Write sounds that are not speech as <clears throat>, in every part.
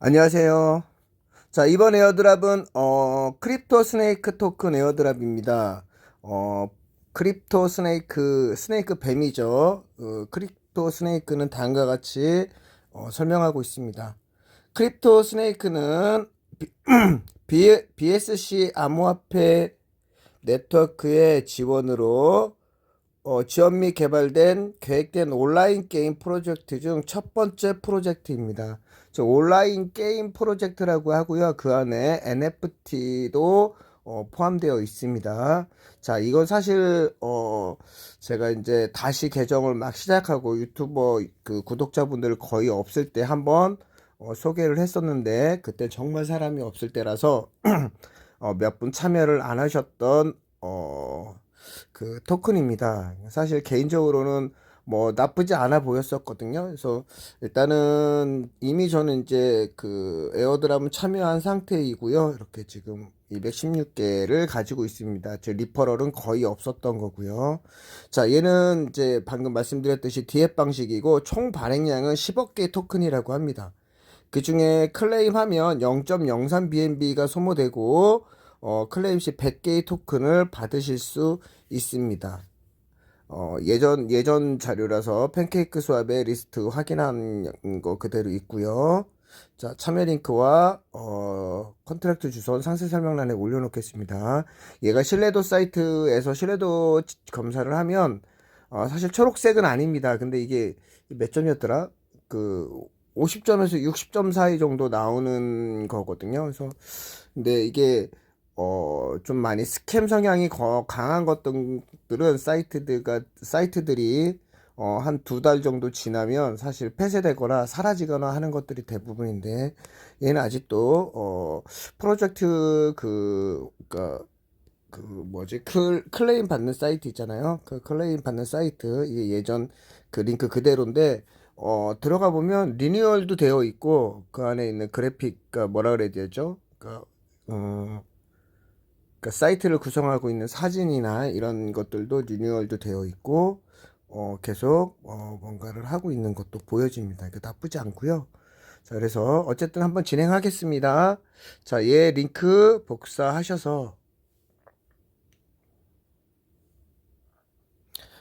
안녕하세요. 자, 이번 에어드랍은, 어, 크립토 스네이크 토큰 에어드랍입니다. 어, 크립토 스네이크, 스네이크 뱀이죠. 어, 크립토 스네이크는 다음과 같이, 어, 설명하고 있습니다. 크립토 스네이크는 <clears throat> B, BSC 암호화폐 네트워크의 지원으로 어, 지원 및 개발된 계획된 온라인 게임 프로젝트 중 첫 번째 프로젝트입니다. 저 온라인 게임 프로젝트라고 하고요. 그 안에 NFT도 어, 포함되어 있습니다. 자, 이건 사실 어, 제가 이제 다시 계정을 막 시작하고 유튜버 그 구독자분들 거의 없을 때 한번 어, 소개를 했었는데 그때 정말 사람이 없을 때라서 <clears throat> 어, 몇 분 참여를 안 하셨던 어, 그 토큰입니다. 사실 개인적으로는 뭐 나쁘지 않아 보였었거든요. 그래서 일단은 이미 저는 이제 그 에어드랍은 참여한 상태이고요. 이렇게 지금 216개를 가지고 있습니다. 제 리퍼럴은 거의 없었던 거고요. 자, 얘는 이제 방금 말씀드렸듯이 디앱 방식이고 총 발행량은 10억 개 토큰이라고 합니다. 그 중에 클레임하면 0.03BNB가 소모되고 어, 클레임 시 100개의 토큰을 받으실 수 있습니다. 어, 예전 예전 자료라서 팬케이크 수합의 리스트 확인한 거 그대로 있고요. 자, 참여 링크와 어, 컨트랙트 주소는 상세 설명란에 올려놓겠습니다. 얘가 신뢰도 사이트에서 신뢰도 검사를 하면 어, 사실 초록색은 아닙니다. 근데 이게 몇 점이었더라? 그 50점에서 60점 사이 정도 나오는 거거든요. 그래서 근데 이게 어, 좀 많이 스캠 성향이 거- 강한 것들은 사이트들가, 사이트들이 어, 한 두 달 정도 지나면 사실 폐쇄되거나 사라지거나 하는 것들이 대부분인데 얘는 아직도 어, 프로젝트 그, 그, 그 뭐지 클, 클레임 받는 사이트 있잖아요. 그 클레임 받는 사이트 이게 예전 그 링크 그대로인데 어, 들어가 보면 리뉴얼도 되어 있고 그 안에 있는 그래픽 그 뭐라 그래야 되죠? 그 어, 그러니까 사이트를 구성하고 있는 사진이나 이런 것들도 리뉴얼도 되어 있고 어, 계속 어, 뭔가를 하고 있는 것도 보여집니다. 이게 나쁘지 않고요. 자, 그래서 어쨌든 한번 진행하겠습니다. 자, 얘 링크 복사하셔서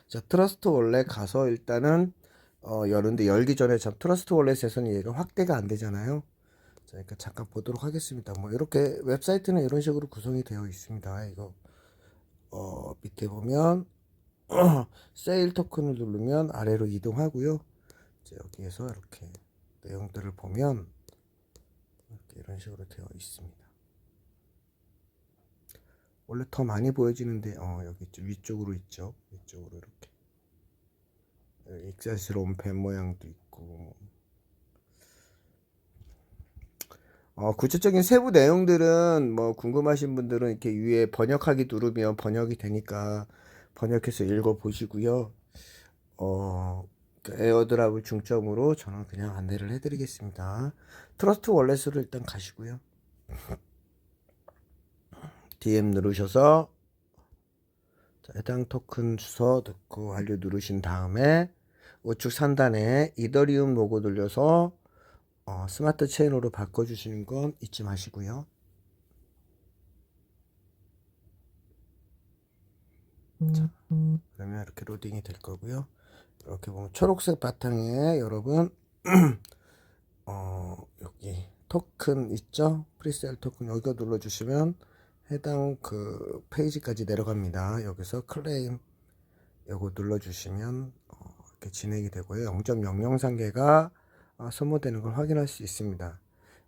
자, 트러스트 원래 가서 일단은 어, 여는데 열기 전에 참 트러스트 월렛에서는 얘가 확대가 안 되잖아요. 자, 그러니까 잠깐 보도록 하겠습니다. 뭐 이렇게 웹사이트는 이런 식으로 구성이 되어 있습니다. 이거 어, 밑에 보면 <clears throat> 세일 토큰을 누르면 아래로 이동하고요. 자, 여기에서 이렇게 내용들을 보면 이렇게 이런 식으로 되어 있습니다. 원래 더 많이 보여지는데 어, 여기. 위쪽으로 있죠. 위쪽으로 이렇게 익사스러운 뱀 모양도 있고 어, 구체적인 세부 내용들은 뭐 궁금하신 분들은 이렇게 위에 번역하기 누르면 번역이 되니까 번역해서 읽어 보시고요. 어, 그 에어드랍을 중점으로 저는 그냥 안내를 해드리겠습니다. 트러스트 월렛으로 일단 가시고요. <laughs> DM 누르셔서 자, 해당 토큰 주소 넣고 완료 누르신 다음에 우측 상단에 이더리움 로고 눌려서 어, 스마트 체인으로 바꿔주시는 건 잊지 마시고요. 자, 그러면 이렇게 로딩이 될 거고요. 이렇게 보면 초록색 바탕에 여러분 <clears throat> 어, 여기 토큰 있죠? 프리세일 토큰 여기가 눌러주시면 해당 그 페이지까지 내려갑니다. 여기서 클레임 요거 눌러주시면 어, 이렇게 진행이 되고요. 0.003개가 어, 소모되는 걸 확인할 수 있습니다.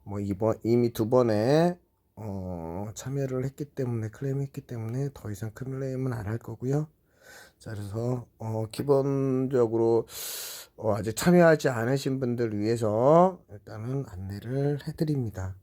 뭐 이번 이미 두 번에 어, 참여를 했기 때문에 클레임했기 때문에 더 이상 클레임은 안 할 거고요. 자, 그래서 어, 기본적으로 어, 아직 참여하지 않으신 분들 위해서 일단은 안내를 해드립니다.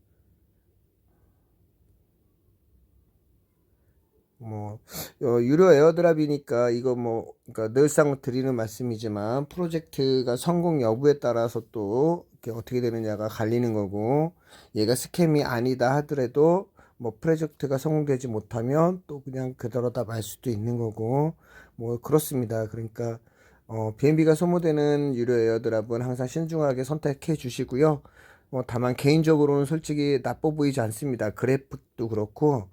뭐 어, 유료 에어드랍이니까 이거 뭐 그러니까 늘상 드리는 말씀이지만 프로젝트가 성공 여부에 따라서 또 어떻게 되느냐가 갈리는 거고 얘가 스캠이 아니다 하더라도 뭐 프로젝트가 성공되지 못하면 또 그냥 그대로다 말 수도 있는 거고 뭐 그렇습니다. 그러니까 어, BNB가 소모되는 유료 에어드랍은 항상 신중하게 선택해 주시고요. 뭐 다만 개인적으로는 솔직히 나빠 보이지 않습니다. 그래픽도 그렇고 어,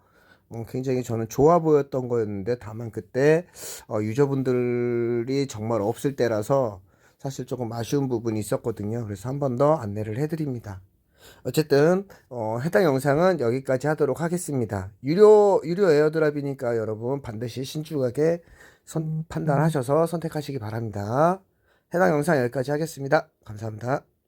굉장히 저는 좋아 보였던 거였는데 다만 그때 어, 유저분들이 정말 없을 때라서 사실 조금 아쉬운 부분이 있었거든요. 그래서 한 번 더 안내를 해드립니다. 어쨌든 어, 해당 영상은 여기까지 하도록 하겠습니다. 유료 유료 에어드랍이니까 여러분 반드시 신중하게 선, 판단하셔서 선택하시기 바랍니다. 해당 영상 여기까지 하겠습니다. 감사합니다.